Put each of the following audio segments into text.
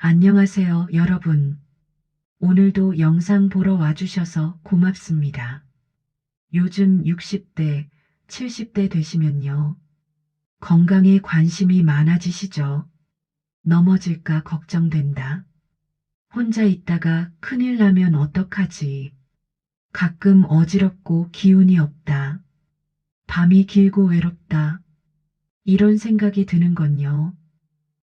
안녕하세요, 여러분. 오늘도 영상 보러 와주셔서 고맙습니다. 요즘 60대, 70대 되시면요. 건강에 관심이 많아지시죠? 넘어질까 걱정된다. 혼자 있다가 큰일 나면 어떡하지? 가끔 어지럽고 기운이 없다. 밤이 길고 외롭다. 이런 생각이 드는 건요.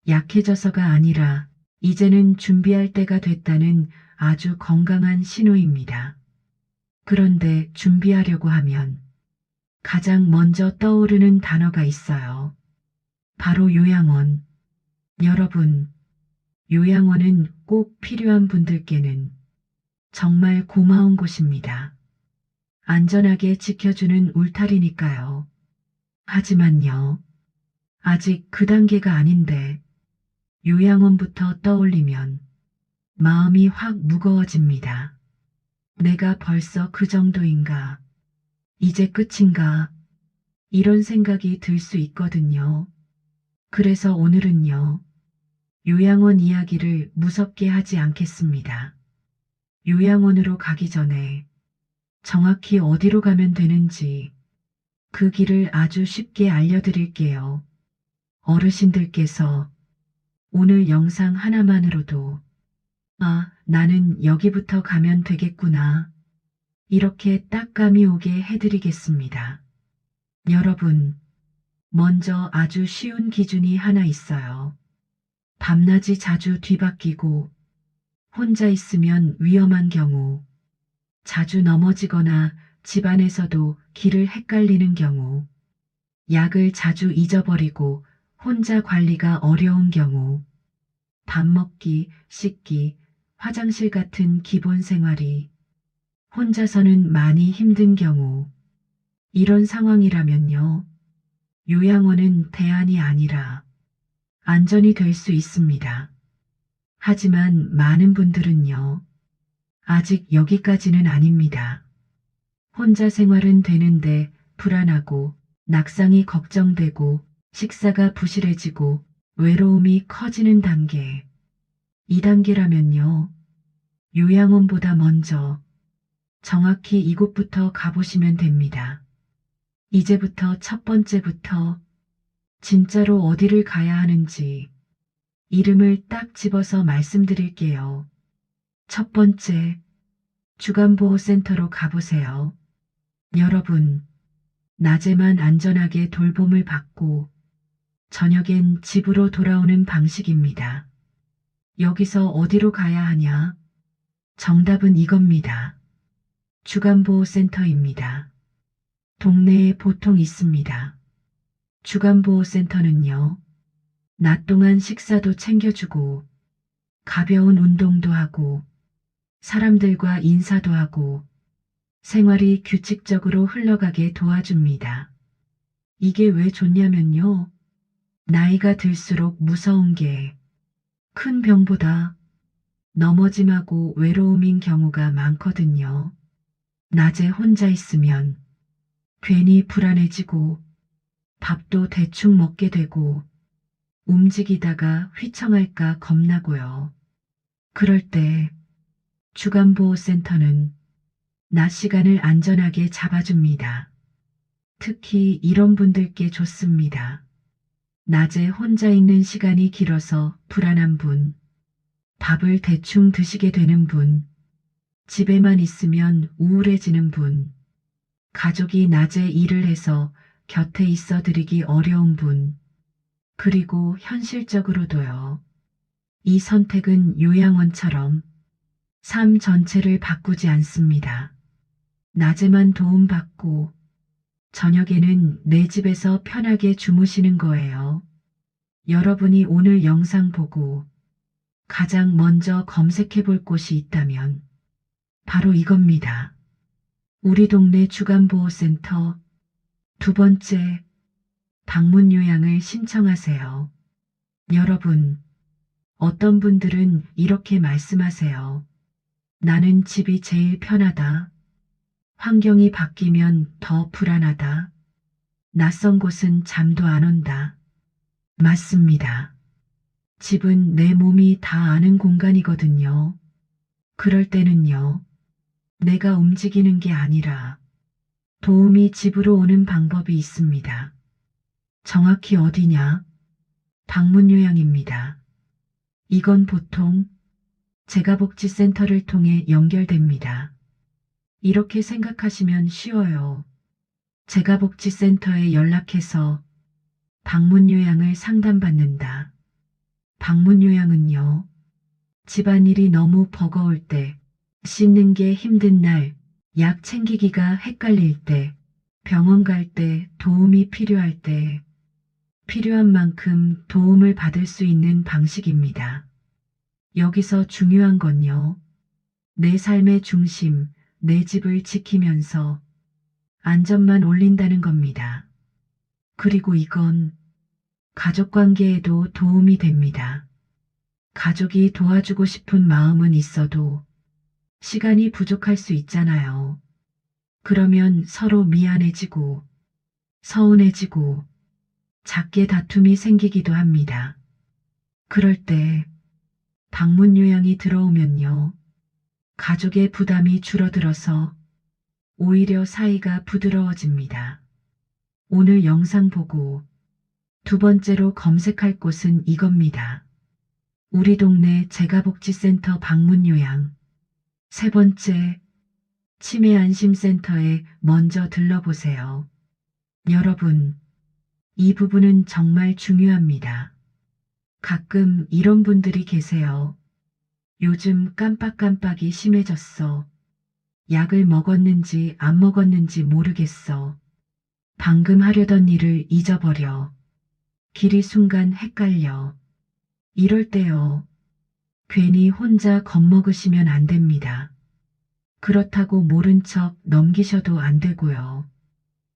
약해져서가 아니라 이제는 준비할 때가 됐다는 아주 건강한 신호입니다. 그런데 준비하려고 하면 가장 먼저 떠오르는 단어가 있어요. 바로 요양원. 여러분, 요양원은 꼭 필요한 분들께는 정말 고마운 곳입니다. 안전하게 지켜주는 울타리니까요. 하지만요, 아직 그 단계가 아닌데, 요양원부터 떠올리면 마음이 확 무거워집니다. 내가 벌써 그 정도인가? 이제 끝인가? 이런 생각이 들 수 있거든요. 그래서 오늘은요, 요양원 이야기를 무섭게 하지 않겠습니다. 요양원으로 가기 전에 정확히 어디로 가면 되는지 그 길을 아주 쉽게 알려드릴게요. 어르신들께서 오늘 영상 하나만으로도 아, 나는 여기부터 가면 되겠구나. 이렇게 딱 감이 오게 해드리겠습니다. 여러분, 먼저 아주 쉬운 기준이 하나 있어요. 밤낮이 자주 뒤바뀌고 혼자 있으면 위험한 경우, 자주 넘어지거나 집안에서도 길을 헷갈리는 경우, 약을 자주 잊어버리고 혼자 관리가 어려운 경우, 밥 먹기, 씻기, 화장실 같은 기본 생활이 혼자서는 많이 힘든 경우, 이런 상황이라면요, 요양원은 대안이 아니라 안전이 될 수 있습니다. 하지만 많은 분들은요, 아직 여기까지는 아닙니다. 혼자 생활은 되는데 불안하고 낙상이 걱정되고 식사가 부실해지고 외로움이 커지는 단계. 이 단계라면요. 요양원보다 먼저 정확히 이곳부터 가보시면 됩니다. 이제부터 첫 번째부터 진짜로 어디를 가야 하는지 이름을 딱 집어서 말씀드릴게요. 첫 번째, 주간보호센터로 가보세요. 여러분, 낮에만 안전하게 돌봄을 받고 저녁엔 집으로 돌아오는 방식입니다. 여기서 어디로 가야 하냐? 정답은 이겁니다. 주간보호센터입니다. 동네에 보통 있습니다. 주간보호센터는요, 낮 동안 식사도 챙겨주고, 가벼운 운동도 하고, 사람들과 인사도 하고, 생활이 규칙적으로 흘러가게 도와줍니다. 이게 왜 좋냐면요. 나이가 들수록 무서운 게 큰 병보다 넘어짐하고 외로움인 경우가 많거든요. 낮에 혼자 있으면 괜히 불안해지고 밥도 대충 먹게 되고 움직이다가 휘청할까 겁나고요. 그럴 때 주간보호센터는 낮 시간을 안전하게 잡아줍니다. 특히 이런 분들께 좋습니다. 낮에 혼자 있는 시간이 길어서 불안한 분, 밥을 대충 드시게 되는 분, 집에만 있으면 우울해지는 분, 가족이 낮에 일을 해서 곁에 있어 드리기 어려운 분, 그리고 현실적으로도요. 이 선택은 요양원처럼 삶 전체를 바꾸지 않습니다. 낮에만 도움받고 저녁에는 내 집에서 편하게 주무시는 거예요. 여러분이 오늘 영상 보고 가장 먼저 검색해 볼 곳이 있다면 바로 이겁니다. 우리 동네 주간보호센터 두 번째 방문 요양을 신청하세요. 여러분, 어떤 분들은 이렇게 말씀하세요. 나는 집이 제일 편하다. 환경이 바뀌면 더 불안하다. 낯선 곳은 잠도 안 온다. 맞습니다. 집은 내 몸이 다 아는 공간이거든요. 그럴 때는요. 내가 움직이는 게 아니라 도움이 집으로 오는 방법이 있습니다. 정확히 어디냐? 방문 요양입니다. 이건 보통 재가복지센터를 통해 연결됩니다. 이렇게 생각하시면 쉬워요. 재가복지센터에 연락해서 방문 요양을 상담받는다. 방문 요양은요. 집안일이 너무 버거울 때, 씻는 게 힘든 날, 약 챙기기가 헷갈릴 때, 병원 갈 때, 도움이 필요할 때, 필요한 만큼 도움을 받을 수 있는 방식입니다. 여기서 중요한 건요. 내 삶의 중심, 내 집을 지키면서 안전만 올린다는 겁니다. 그리고 이건 가족 관계에도 도움이 됩니다. 가족이 도와주고 싶은 마음은 있어도 시간이 부족할 수 있잖아요. 그러면 서로 미안해지고 서운해지고 작게 다툼이 생기기도 합니다. 그럴 때 방문 요양이 들어오면요. 가족의 부담이 줄어들어서 오히려 사이가 부드러워집니다. 오늘 영상 보고 두 번째로 검색할 곳은 이겁니다. 우리 동네 재가복지센터 방문 요양. 세 번째, 치매 안심센터에 먼저 들러보세요. 여러분, 이 부분은 정말 중요합니다. 가끔 이런 분들이 계세요. 요즘 깜빡깜빡이 심해졌어. 약을 먹었는지 안 먹었는지 모르겠어. 방금 하려던 일을 잊어버려. 길이 순간 헷갈려. 이럴 때요. 괜히 혼자 겁먹으시면 안 됩니다. 그렇다고 모른 척 넘기셔도 안 되고요.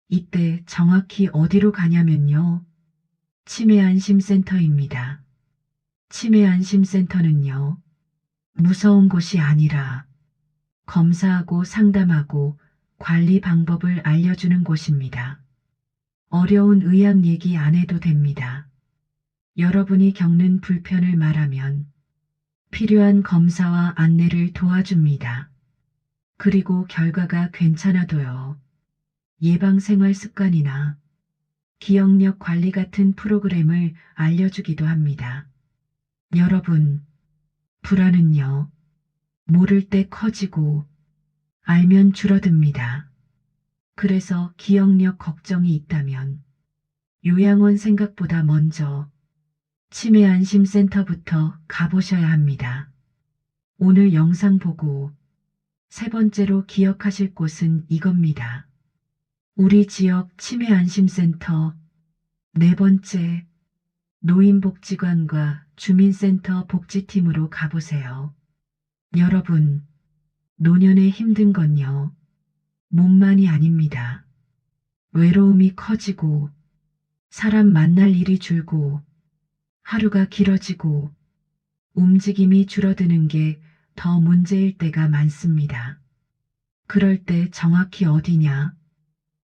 이때 정확히 어디로 가냐면요. 치매안심센터입니다. 치매안심센터는요. 무서운 곳이 아니라 검사하고 상담하고 관리 방법을 알려주는 곳입니다. 어려운 의학 얘기 안 해도 됩니다. 여러분이 겪는 불편을 말하면 필요한 검사와 안내를 도와줍니다. 그리고 결과가 괜찮아도요. 예방생활 습관이나 기억력 관리 같은 프로그램을 알려주기도 합니다. 여러분, 불안은요, 모를 때 커지고 알면 줄어듭니다. 그래서 기억력 걱정이 있다면 요양원 생각보다 먼저 치매 안심센터부터 가보셔야 합니다. 오늘 영상 보고 세 번째로 기억하실 곳은 이겁니다. 우리 지역 치매 안심센터 네 번째 노인복지관과 주민센터 복지팀으로 가보세요. 여러분, 노년에 힘든 건요. 몸만이 아닙니다. 외로움이 커지고 사람 만날 일이 줄고 하루가 길어지고 움직임이 줄어드는 게 더 문제일 때가 많습니다. 그럴 때 정확히 어디냐?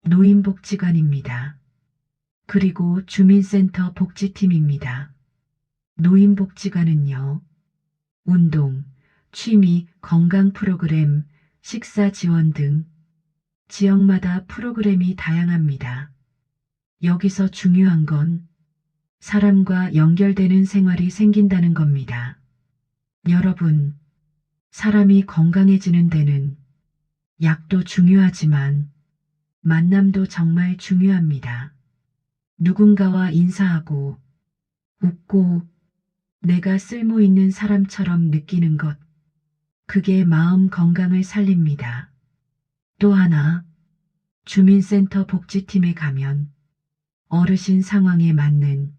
노인복지관입니다. 그리고 주민센터 복지팀입니다. 노인복지관은요, 운동, 취미, 건강 프로그램, 식사 지원 등 지역마다 프로그램이 다양합니다. 여기서 중요한 건 사람과 연결되는 생활이 생긴다는 겁니다. 여러분, 사람이 건강해지는 데는 약도 중요하지만 만남도 정말 중요합니다. 누군가와 인사하고 웃고 내가 쓸모 있는 사람처럼 느끼는 것. 그게 마음 건강을 살립니다. 또 하나, 주민센터 복지팀에 가면 어르신 상황에 맞는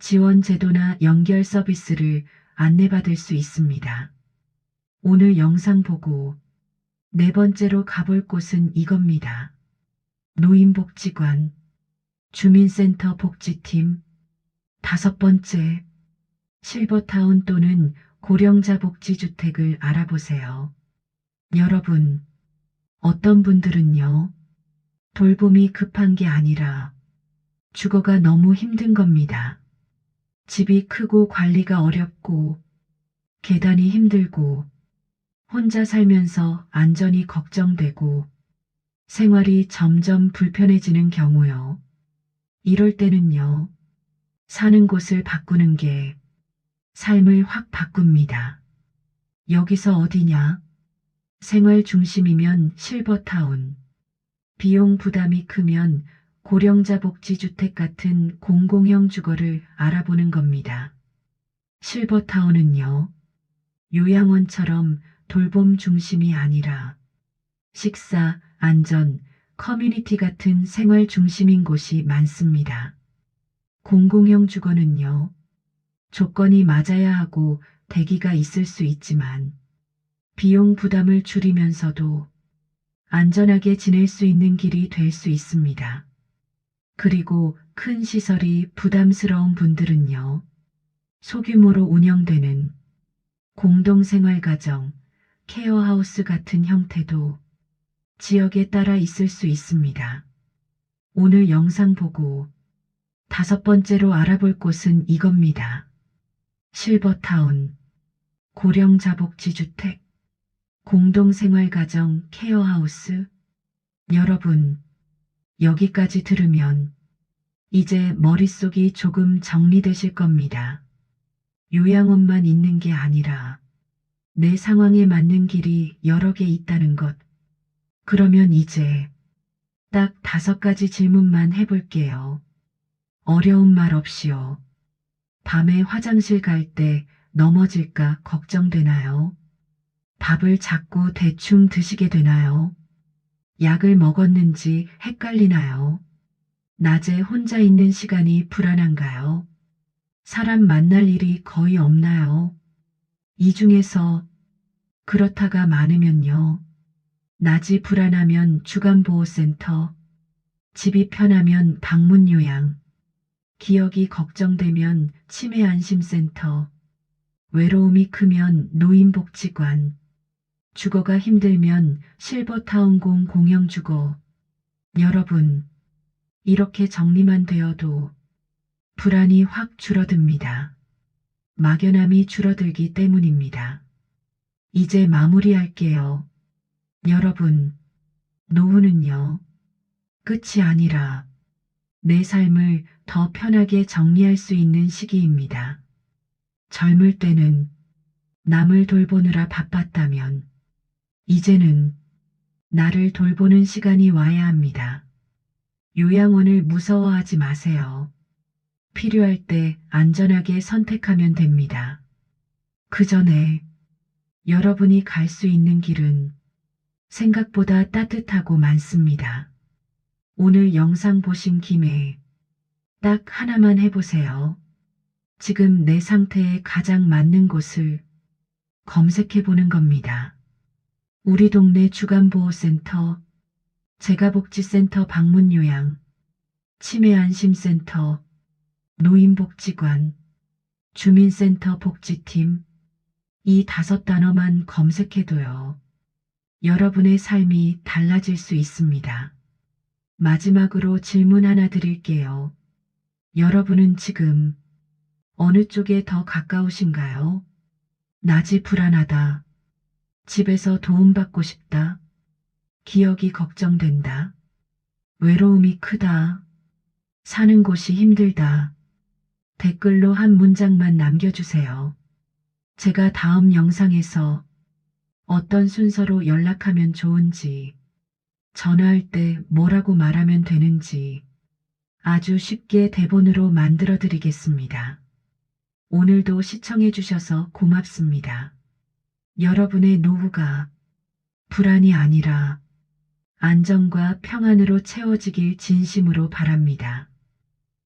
지원 제도나 연결 서비스를 안내받을 수 있습니다. 오늘 영상 보고 네 번째로 가볼 곳은 이겁니다. 노인복지관, 주민센터 복지팀, 다섯 번째, 실버타운 또는 고령자 복지주택을 알아보세요. 여러분, 어떤 분들은요, 돌봄이 급한 게 아니라 주거가 너무 힘든 겁니다. 집이 크고 관리가 어렵고 계단이 힘들고 혼자 살면서 안전이 걱정되고 생활이 점점 불편해지는 경우요. 이럴 때는요. 사는 곳을 바꾸는 게 삶을 확 바꿉니다. 여기서 어디냐? 생활 중심이면 실버타운. 비용 부담이 크면 고령자 복지주택 같은 공공형 주거를 알아보는 겁니다. 실버타운은요, 요양원처럼 돌봄 중심이 아니라 식사, 안전, 커뮤니티 같은 생활 중심인 곳이 많습니다. 공공형 주거는요, 조건이 맞아야 하고 대기가 있을 수 있지만 비용 부담을 줄이면서도 안전하게 지낼 수 있는 길이 될 수 있습니다. 그리고 큰 시설이 부담스러운 분들은요, 소규모로 운영되는 공동생활가정, 케어하우스 같은 형태도 지역에 따라 있을 수 있습니다. 오늘 영상 보고 다섯 번째로 알아볼 곳은 이겁니다. 실버타운, 고령자복지주택, 공동생활가정 케어하우스. 여러분, 여기까지 들으면 이제 머릿속이 조금 정리되실 겁니다. 요양원만 있는 게 아니라 내 상황에 맞는 길이 여러 개 있다는 것. 그러면 이제 딱 다섯 가지 질문만 해볼게요. 어려운 말 없이요. 밤에 화장실 갈 때 넘어질까 걱정되나요? 밥을 자꾸 대충 드시게 되나요? 약을 먹었는지 헷갈리나요? 낮에 혼자 있는 시간이 불안한가요? 사람 만날 일이 거의 없나요? 이 중에서 그렇다가 많으면요. 낮이 불안하면 주간보호센터, 집이 편하면 방문 요양, 기억이 걱정되면 치매 안심센터, 외로움이 크면 노인복지관, 주거가 힘들면 실버타운공 공영주거. 여러분, 이렇게 정리만 되어도 불안이 확 줄어듭니다. 막연함이 줄어들기 때문입니다. 이제 마무리할게요. 여러분, 노후는요, 끝이 아니라 내 삶을 더 편하게 정리할 수 있는 시기입니다. 젊을 때는 남을 돌보느라 바빴다면, 이제는 나를 돌보는 시간이 와야 합니다. 요양원을 무서워하지 마세요. 필요할 때 안전하게 선택하면 됩니다. 그 전에 여러분이 갈 수 있는 길은 생각보다 따뜻하고 많습니다. 오늘 영상 보신 김에 딱 하나만 해보세요. 지금 내 상태에 가장 맞는 곳을 검색해 보는 겁니다. 우리 동네 주간보호센터, 재가복지센터 방문요양, 치매안심센터, 노인복지관, 주민센터 복지팀, 이 다섯 단어만 검색해도요. 여러분의 삶이 달라질 수 있습니다. 마지막으로 질문 하나 드릴게요. 여러분은 지금 어느 쪽에 더 가까우신가요? 낮이 불안하다. 집에서 도움받고 싶다. 기억이 걱정된다. 외로움이 크다. 사는 곳이 힘들다. 댓글로 한 문장만 남겨주세요. 제가 다음 영상에서 어떤 순서로 연락하면 좋은지, 전화할 때 뭐라고 말하면 되는지 아주 쉽게 대본으로 만들어 드리겠습니다. 오늘도 시청해 주셔서 고맙습니다. 여러분의 노후가 불안이 아니라 안정과 평안으로 채워지길 진심으로 바랍니다.